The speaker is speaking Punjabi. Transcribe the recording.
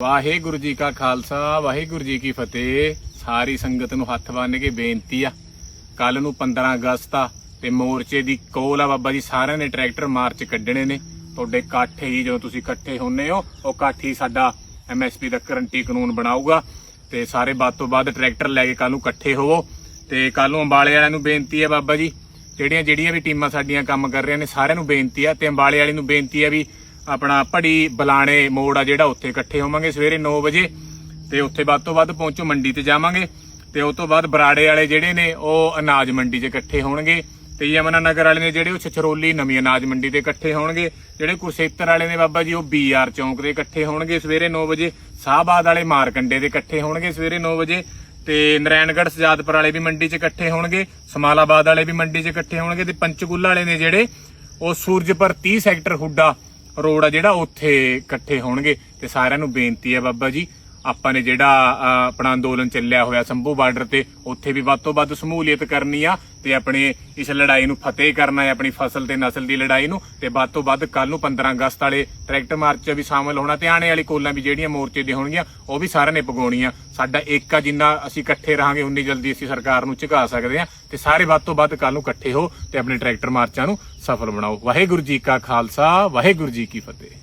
ਵਾਹਿਗੁਰੂ ਜੀ ਕਾ ਖਾਲਸਾ, ਵਾਹਿਗੁਰੂ ਜੀ ਕੀ ਫਤਿਹ। ਸਾਰੀ ਸੰਗਤ ਨੂੰ ਹੱਥ ਬੰਨ੍ਹ ਕੇ ਬੇਨਤੀ ਆ। ਕੱਲ ਨੂੰ 15 ਅਗਸਤ ਆ ਤੇ ਮੋਰਚੇ ਦੀ ਕੋਲ ਆ ਬਾਬਾ ਜੀ, ਸਾਰਿਆਂ ਨੇ ਟਰੈਕਟਰ ਮਾਰਚ ਕੱਢਣੇ ਨੇ। ਤੁਹਾਡੇ ਇਕੱਠ ਹੀ ਜਦੋਂ ਤੁਸੀਂ ਇਕੱਠੇ ਹੁੰਨੇ ਹੋ, ਉਹ ਇਕੱਠ ਹੀ ਸਾਡਾ ਐਮਐਸਪੀ ਦਾ ਕਰੰਟੀ ਕਾਨੂੰਨ ਬਣਾਊਗਾ। ਤੇ ਸਾਰੇ ਬਾਤ ਤੋਂ ਬਾਅਦ ਟਰੈਕਟਰ ਲੈ ਕੇ ਕੱਲ ਨੂੰ ਇਕੱਠੇ ਹੋਵੋ। ਤੇ ਕੱਲ ਨੂੰ ਅੰਬਾਲੇ ਵਾਲਿਆਂ ਨੂੰ ਬੇਨਤੀ ਹੈ ਬਾਬਾ ਜੀ ਜਿਹੜੀਆਂ ਜਿਹੜੀਆਂ ਵੀ ਟੀਮਾਂ ਸਾਡੀਆਂ ਕੰਮ ਕਰ ਰਹੀਆਂ ਨੇ, ਸਾਰਿਆਂ ਨੂੰ ਬੇਨਤੀ ਆ। ਤੇ ਅੰਬਾਲੇ ਵਾਲੀ ਨੂੰ ਬੇਨਤੀ ਆ ਵੀ ਆਪਣਾ ਪੜੀ ਬਲਾਣੇ ਮੋੜ ਆ ਜਿਹੜਾ ਉੱਥੇ ਇਕੱਠੇ ਹੋਵਾਂਗੇ ਸਵੇਰੇ 9 ਵਜੇ ਤੇ ਉੱਥੇ ਵੱਧ ਤੋਂ ਵੱਧ ਪਹੁੰਚੋ ਮੰਡੀ ਤੇ ਜਾਵਾਂਗੇ ਤੇ ਉਸ ਤੋਂ ਬਾਅਦ ਬਰਾੜੇ ਵਾਲੇ ਜਿਹੜੇ ਨੇ ਉਹ ਅਨਾਜ ਮੰਡੀ 'ਚ ਇਕੱਠੇ ਹੋਣਗੇ ਤੇ ਯਮਨਾ ਨਗਰ ਵਾਲੇ ਨੇ ਜਿਹੜੇ ਉਹ ਛਛਰੋਲੀ ਨਵੀਂ ਅਨਾਜ ਮੰਡੀ ਤੇ ਇਕੱਠੇ ਹੋਣਗੇ, ਜਿਹੜੇ ਕੁਰਸੇਤਰ ਵਾਲੇ ਨੇ ਬਾਬਾ ਜੀ ਉਹ ਬੀਆਰ ਚੌਂਕ ਦੇ ਇਕੱਠੇ ਹੋਣਗੇ ਸਵੇਰੇ 9 ਵਜੇ, ਸਾਹਬਾਦ ਵਾਲੇ ਮਾਰਕੰਡੇ ਦੇ ਇਕੱਠੇ ਹੋਣਗੇ ਸਵੇਰੇ 9 ਵਜੇ ਤੇ ਨਰੈਣਗੜ੍ਹ ਸਜਾਦਪੁਰ ਵਾਲੇ ਵੀ ਮੰਡੀ 'ਚ ਇਕੱਠੇ ਹੋਣਗੇ, ਸਮਾਲਾਬਾਦ ਵਾਲੇ ਵੀ ਮੰਡੀ 'ਚ ਇਕੱਠੇ ਹੋਣਗੇ ਤੇ ਪੰਚਕੂਲਾ ਵਾਲੇ ਨੇ ਜਿਹੜੇ ਉਹ ਸੂਰਜਪੁਰ 30 ਸੈਕਟਰ ਹੁੱਡਾ ਰੋਡ ਆ ਜਿਹੜਾ ਉੱਥੇ ਇਕੱਠੇ ਹੋਣਗੇ ਤੇ ਸਾਰਿਆਂ ਨੂੰ ਬੇਨਤੀ ਹੈ ਬਾਬਾ ਜੀ ਆਪਾਂ ਨੇ ਜਿਹੜਾ ਆਪਣਾ ਅੰਦੋਲਨ ਚੱਲਿਆ ਹੋਇਆ ਸੰਭੂ ਬਾਰਡਰ ਤੇ, ਉੱਥੇ ਵੀ ਵੱਧ ਤੋਂ ਵੱਧ ਸਮੂਲੀਅਤ ਕਰਨੀ ਆ ਤੇ ਆਪਣੇ ਇਸ ਲੜਾਈ ਨੂੰ ਫਤਿਹ ਕਰਨਾ ਹੈ, ਆਪਣੀ ਫਸਲ ਤੇ ਨਸਲ ਦੀ ਲੜਾਈ ਨੂੰ ਤੇ ਵੱਧ ਤੋਂ ਵੱਧ ਕੱਲ ਨੂੰ 15 ਅਗਸਤ ਵਾਲੇ ਟਰੈਕਟਰ ਮਾਰਚ 'ਚ ਵੀ ਸ਼ਾਮਲ ਹੋਣਾ, ਤੇ ਆਣੇ ਵਾਲੀ ਕੋਲਾਂ ਵੀ ਜਿਹੜੀਆਂ ਮੋਰਚੇ ਦੇ ਹੋਣਗੀਆਂ, ਉਹ ਵੀ ਸਾਰਿਆਂ ਨੇ ਪਗਾਉਣੀਆਂ ਸਾਡਾ ਏਕਾ ਜਿੰਨਾ ਅਸੀਂ ਇਕੱਠੇ ਰਹਾਂਗੇ, ਉਨੀ ਜਲਦੀ ਅਸੀਂ ਸਰਕਾਰ ਨੂੰ ਝੁਕਾ ਸਕਦੇ ਹਾਂ ਤੇ ਸਾਰੇ ਵੱਧ ਤੋਂ ਵੱਧ ਕੱਲ ਨੂੰ ਇਕੱਠੇ ਹੋ ਤੇ ਆਪਣੇ ਟਰੈਕਟਰ ਮਾਰਚਾਂ ਨੂੰ ਸਫਲ ਬਣਾਓ। ਵਾਹਿਗੁਰੂ ਜੀ ਕਾ ਖਾਲਸਾ, ਵਾਹਿਗੁਰੂ ਜੀ ਕੀ ਫਤਿਹ।